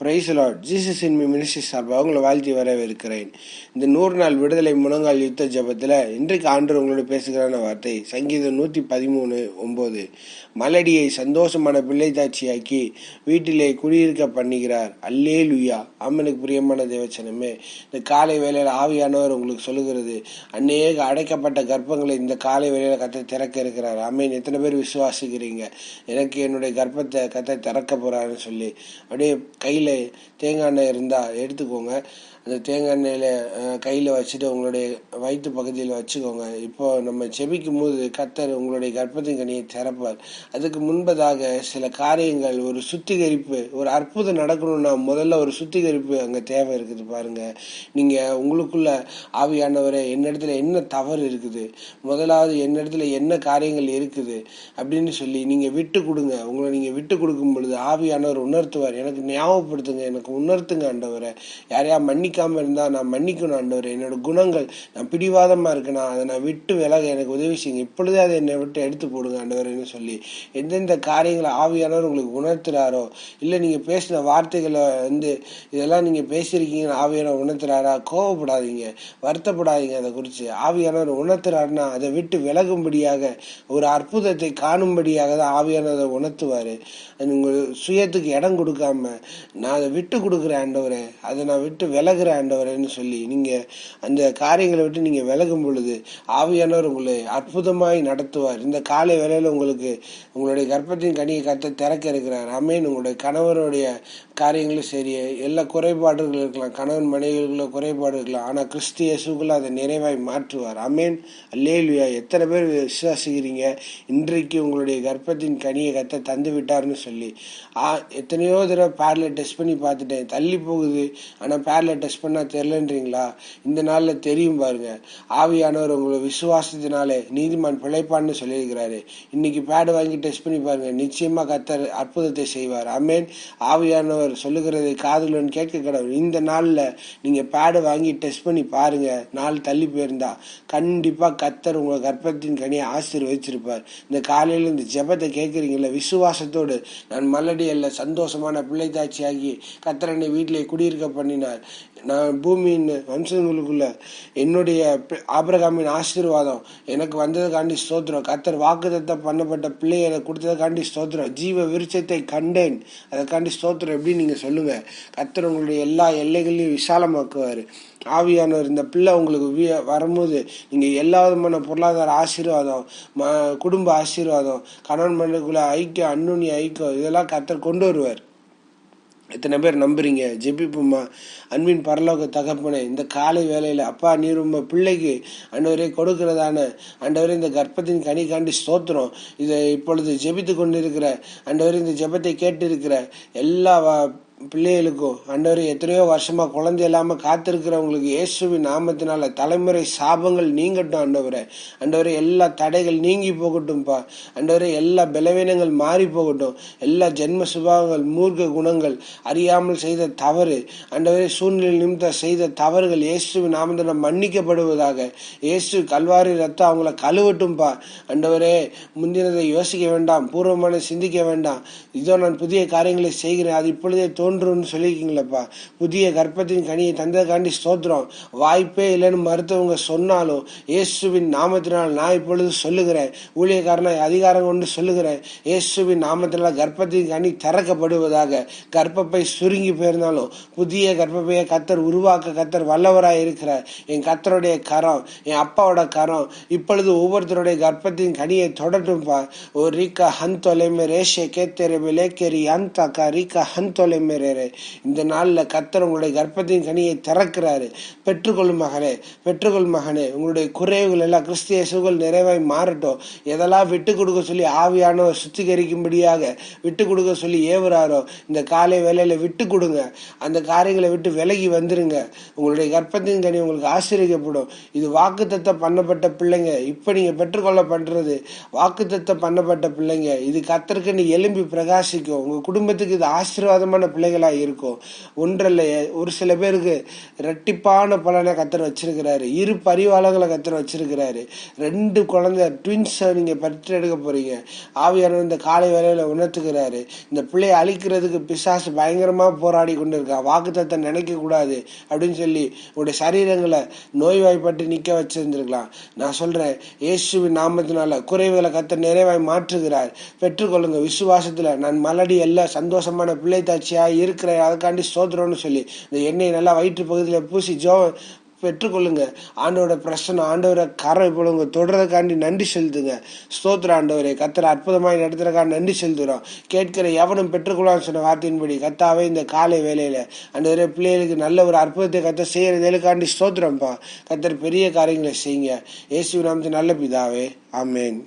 Price Lord Jesus இன்மி ministry சார்பாக உங்களை வாழ்த்தி வரவேற்கிறேன். இந்த நூறு நாள் விடுதலை முழங்கால் யுத்த ஜபத்தில் இன்றைக்கு ஆண்டு உங்களோட பேசுகிறான வார்த்தை. சங்கீதம் நூற்றி பதிமூணு ஒம்பது மலடியை சந்தோஷமான பிள்ளை தாட்சியாக்கி வீட்டிலே குடியிருக்க பண்ணுகிறார். அல்லே லுயா அம்மனுக்கு பிரியமான தேவச்சனமே இந்த காலை வேலையில் ஆவியானவர் உங்களுக்கு சொல்லுகிறது. அநேக அடைக்கப்பட்ட கர்ப்பங்களை இந்த காலை வேலையில் கத்தை திறக்க இருக்கிறார். அம்மன் எத்தனை பேர் விசுவாசிக்கிறீங்க? எனக்கு என்னுடைய கர்ப்பத்தை கத்தை திறக்க போகிறாருன்னு சொல்லி. அப்படியே கையில் தேங்காய் எண்ணெய் இருந்தால் எடுத்துக்கோங்க. அந்த தேங்காய் எண்ணெயில் கையில் வச்சுட்டு உங்களுடைய வயிற்று பகுதியில் வச்சுக்கோங்க. இப்போ நம்ம செபிக்கும் போது கத்தர் உங்களுடைய கர்ப்பத்தின் கனியை திறப்பார். அதுக்கு முன்பதாக சில காரியங்கள் ஒரு சுத்திகரிப்பு ஒரு அற்புதம் நடக்கணும்னா முதல்ல ஒரு சுத்திகரிப்பு அங்கே தேவை இருக்குது பாருங்க. நீங்கள் உங்களுக்குள்ள ஆவியானவரை என்னிடத்துல என்ன தவறு இருக்குது? முதலாவது என்னிடத்துல என்ன காரியங்கள் இருக்குது? அப்படின்னு சொல்லி நீங்கள் விட்டு கொடுங்க. உங்களை நீங்கள் விட்டு கொடுக்கும் பொழுது ஆவியானவர் உணர்த்துவார். எனக்கு ஞாபகப்படுத்துங்க எனக்கு உணர்த்துங்க ஆண்டவரை. யாரையா மன்னிக்காமல் இருந்தால் நான் மன்னிக்கணும் ஆண்டவர். என்னோட குணங்கள் நான் பிடிவாதமாக இருக்கேனா அதை நான் விட்டு விலக எனக்கு உதவி செய்யுங்க. இப்பொழுதே அதை என்னை விட்டு எடுத்து போடுங்க ஆண்டவர்னு சொல்லி எந்தெந்த காரியங்களை ஆவியானவர் உங்களுக்கு உணர்த்துறாரோ இல்லை நீங்கள் பேசின வார்த்தைகளை வந்து இதெல்லாம் நீங்கள் பேசியிருக்கீங்கன்னு ஆவியானவர் உணர்த்துறாரா கோவப்படாதீங்க வருத்தப்படாதீங்க அதை குறித்து. ஆவியானவர் உணர்த்துறாருன்னா அதை விட்டு விலகும்படியாக ஒரு அற்புதத்தை காணும்படியாக தான் ஆவியானவர் உணர்த்துவார். உங்கள் சுயத்துக்கு இடம் கொடுக்காம நான் அதை விட்டு கொடுக்குறேன் ஆண்டவரே. அதை நான் விட்டு விலகுறேன். ஆண்டவரேன்னு சொல்லி நீங்க அந்த காரியங்களை விட்டு நீங்க விலகும் பொழுது ஆவியானவர் உங்களை அற்புதமாய் நடத்துவார். இந்த காலை வேலையில் உங்களுக்கு உங்களுடைய கர்ப்பத்தின் கனியை கத்த திறக்க இருக்கிறார். அமேன் உங்களுடைய கணவருடைய காரியங்களும் சரி எல்லா குறைபாடுகள் இருக்கலாம். கணவன் மனைவிகளுக்குள்ள குறைபாடு இருக்கலாம். ஆனால் கிறிஸ்து இயேசுக்குள்ள அதை நிறைவாய் மாற்றுவார். அமேன் அல்லேலுயா. எத்தனை பேர் விசுவாசிக்கிறீங்க? இன்றைக்கு உங்களுடைய கர்ப்பத்தின் கனியை கத்த தந்து விட்டார்னு சொல்லி. ஆ எத்தனையோ தடவை பேரலை டெஸ்ட் பண்ணி பார்த்துட்டேன். தள்ளி போகுது. ஆனால் பேர்ல டெஸ்ட் பண்ணால் தெரிலன்றீங்களா இந்த நாளில் தெரியும் பாருங்க. ஆவியானவர் உங்களை விசுவாசத்தினாலே நீதிமான் பிழைப்பான்னு சொல்லியிருக்கிறாரு. இன்னைக்கு பேடு வாங்கி டெஸ்ட் பண்ணி பாருங்க. நிச்சயமாக கத்தர் அற்புதத்தை செய்வார். அமேன் ஆவியானவர் சொல்லுகிறதை காதுலன்னு கேட்க கடவுள் இந்த நாளில் நீங்கள் பேடு வாங்கி டெஸ்ட் பண்ணி பாருங்க. நாள் தள்ளி போயிருந்தா கண்டிப்பாக கத்தர் உங்களை கர்ப்பத்தின் கனியை ஆசீர்வதிச்சிருப்பார். இந்த காலையில் இந்த ஜெபத்தை கேட்குறீங்கல்ல விசுவாசத்தோடு. நான் மல்லடி அல்ல சந்தோஷமான பிள்ளை தாட்சியாகி கத்தரனை வீட்டிலே குடியிருக்க பண்ணினார். நான் பூமியின் வம்சங்களுக்குள்ள என்னுடைய பி- ஆபிரகாமின் ஆசீர்வாதம் எனக்கு வந்ததுக்காண்டி ஸ்தோத்திரம். கத்தர் வாக்குதத்தம் பண்ணப்பட்ட பிள்ளைகளை கொடுத்ததுக்காண்டி ஸ்தோத்திரம். ஜீவ விருட்சத்தை கண்டேன். அதற்காண்டி ஸ்தோத்திரம். எப்படின்னு நீங்கள் சொல்லுங்கள் கத்தர் உங்களுடைய எல்லா எல்லைகளையும் விசாலமாக்குவார். ஆவியானவர் இந்த பிள்ளை உங்களுக்கு வரும்போது நீங்கள் எல்லா விதமான பொருளாதார ஆசீர்வாதம் ம குடும்ப ஆசீர்வாதம் கணவன் மண்ணுக்குள்ள ஐக்கியம் அன்னுனி ஐக்கியம் இதெல்லாம் கத்தர் கொண்டு வருவார். எத்தனை பேர் நம்புறீங்க? ஜெபிப்புமா அன்பின் பரலோக தகப்பனே இந்த காலை வேலையில் அப்பா நீர் உங்க பிள்ளைக்கு ஆண்டவரே கொடுக்கிறதான அண்டவரே இந்த கர்ப்பத்தின் கனி காண்டி ஸ்தோத்திரம். இதை இப்பொழுது ஜெபித்து கொண்டிருக்கிற அண்டவரே இந்த ஜெபத்தை கேட்டு இருக்கிற எல்லா வ- பிள்ளைகளுக்கும் அன்றவர் எத்தனையோ வருஷமா குழந்தை இல்லாமல் காத்திருக்கிறவங்களுக்கு இயேசுவின் நாமத்தினால தலைமுறை சாபங்கள் நீங்கட்டும் ஆண்டவரே. அண்டவரை எல்லா தடைகள் நீங்கி போகட்டும்ப்பா ஆண்டவரே எல்லா பலவீனங்கள் மாறி போகட்டும். எல்லா ஜென்ம சுபாவங்கள் மூர்க்க குணங்கள் அறியாமல் செய்த தவறு. ஆண்டவரே சூழ்நிலை நிமித்தம் செய்த தவறுகள் இயேசுவின் நாமத்தினால் மன்னிக்கப்படுவதாக. இயேசு கல்வாரி ரத்தம் அவங்கள கழுவட்டும்பா. ஆண்டவரே முந்தினதை யோசிக்க வேண்டாம் பூர்வமான சிந்திக்க வேண்டாம். இதோ நான் புதிய காரியங்களை செய்கிறேன். அது இப்பொழுதே தோன்றும்னு சொல்லியிருக்கீங்களப்பா. புதிய கர்ப்பத்தின் கனியை தந்ததுக்காண்டி ஸ்தோத்திரம். வாய்ப்பே இல்லைன்னு மருத்துவங்க சொன்னாலும் இயேசுவின் நாமத்தினால் நான் இப்பொழுது சொல்லுகிறேன். ஊழியக்காரனை அதிகாரம் கொண்டு சொல்லுகிறேன். இயேசுவின் நாமத்தினால் கர்ப்பத்தின் கனி திறக்கப்படுவதாக. கர்ப்பப்பை சுருங்கி போயிருந்தாலும் புதிய கர்ப்பப்பையை கத்தர் உருவாக்க கத்தர் வல்லவராக இருக்கிறார். என் கத்தருடைய கரம் என் அப்பாவோட கரம் இப்பொழுது ஒவ்வொருத்தருடைய கர்ப்பத்தின் கனியை தொடட்டும்பா. ஓ ரீகா ஹந்தொலைமே ரேஷே கேத்தெரே லேக்கேரி அந்தாக்கா ரீகா ஹந்தொலைமே நிறைவேறாரு இந்த நாளில் கத்தர் உங்களுடைய கர்ப்பத்தின் கனியை திறக்கிறாரு. பெற்றுக்கொள்ளும் மகனே பெற்றுக்கொள் மகனே உங்களுடைய குறைவுகள் எல்லாம் கிறிஸ்திய இயேசுகள் நிறைவாய் மாறட்டும். எதெல்லாம் விட்டு கொடுக்க சொல்லி ஆவியானவர் சுத்திகரிக்கும்படியாக விட்டு கொடுக்க சொல்லி ஏவுறாரோ இந்த காலை வேலையில் விட்டு கொடுங்க. அந்த காரியங்களை விட்டு விலகி வந்துருங்க. உங்களுடைய கர்ப்பத்தின் கனி உங்களுக்கு ஆசிரியப்படும் இது வாக்குத்தத்தை பண்ணப்பட்ட பிள்ளைங்க. இப்போ நீங்கள் பெற்றுக்கொள்ள பண்றது வாக்குத்தத்தை பண்ணப்பட்ட பிள்ளைங்க. இது கத்தருக்கு நீ எலும்பி பிரகாசிக்கும். உங்கள் குடும்பத்துக்கு இது ஆசீர்வாதமான பிள்ளை பிள்ளைகளாக இருக்கும். ஒன்றல்ல ஒரு சில பேருக்கு ரெட்டிப்பான பலனை கத்தர் வச்சிருக்கிறாரு. இரு பரிவாளங்களை கத்தர் வச்சிருக்கிறாரு. ரெண்டு குழந்தை ட்வின்ஸை நீங்கள் பெற்றெடுக்க போகிறீங்க ஆவியான இந்த காலை வேலையில் உணர்த்துக்கிறாரு இந்த பிள்ளையை அழிக்கிறதுக்கு பிசாசு பயங்கரமாக போராடி கொண்டு இருக்கான் வாக்குத்தத்தை நினைக்கக்கூடாது அப்படின்னு சொல்லி உங்களுடைய சரீரங்களை நோய்வாய்ப்பட்டு நிற்க வச்சிருந்துருக்கலாம். நான் சொல்கிறேன் இயேசுவின் நாமத்தினால குறைவுகளை கத்த நிறைவாய் மாற்றுகிறார். பெற்றுக்கொள்ளுங்க. விசுவாசத்தில் நான் மலடி எல்லாம் சந்தோஷமான பிள்ளை இருக்கிற இருக்கிறேன் அதுக்காண்டி சோதரம்னு சொல்லி இந்த எண்ணெய் நல்லா வயிற்று பகுதியில் பூசி ஜோ பெற்றுக்கொள்ளுங்க. ஆண்டோட பிரசனை ஆண்டவரை கரை போடுங்க தொடர்றதுக்காண்டி நன்றி செலுத்துங்க. ஸ்தோத்திர ஆண்டவரை. கத்தரை அற்புதமாய் நடத்துறதுக்காக நன்றி செலுத்துகிறோம் கேட்கிற எவனும் பெற்றுக்கொள்ளான்னு சொன்ன வார்த்தையின்படி கத்தாவே இந்த காலை வேலையில ஆண்டவரே பிள்ளைகளுக்கு நல்ல ஒரு அற்புதத்தை கத்த செய்யறதுக்காண்டி ஸ்தோத்திரம்ப்பா கத்தர் பெரிய காரியங்களை செய்யுங்க. இயேசு நாமத்து நல்ல பிதாவே. ஆமேன்.